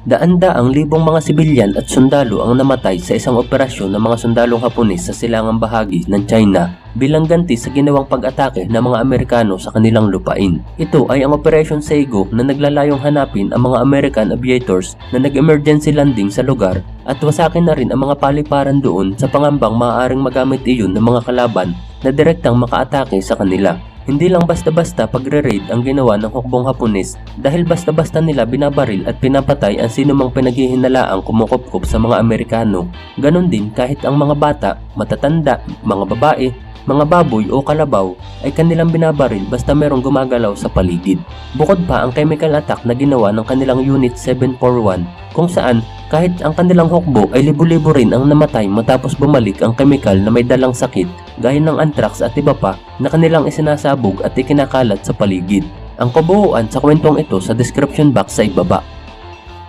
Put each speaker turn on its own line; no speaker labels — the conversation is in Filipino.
Daan-daang libong mga sibilyan at sundalo ang namatay sa isang operasyon ng mga sundalong Hapones sa silangang bahagi ng China bilang ganti sa ginawang pag-atake ng mga Amerikano sa kanilang lupain. Ito ay ang Operation Seigo na naglalayong hanapin ang mga American aviators na nag-emergency landing sa lugar at wasakin na rin ang mga paliparan doon sa pangambang maaaring magamit iyon ng mga kalaban na direktang makaatake sa kanila. Hindi lang basta-basta pagre-raid ang ginawa ng hukbong Hapones dahil basta-basta nila binabaril at pinapatay ang sino mang pinaghihinalaang kumukupkup sa mga Amerikano. Ganon din kahit ang mga bata, matatanda, mga babae, mga baboy o kalabaw ay kanilang binabaril basta merong gumagalaw sa paligid. Bukod pa ang chemical attack na ginawa ng kanilang Unit 741 kung saan kahit ang kanilang hukbo ay libo-libo rin ang namatay matapos bumalik ang chemical na may dalang sakit gaya ng anthrax at iba pa na kanilang isinasabog at ikinakalat sa paligid. Ang kabuuan sa kwentong ito sa description box sa ibaba.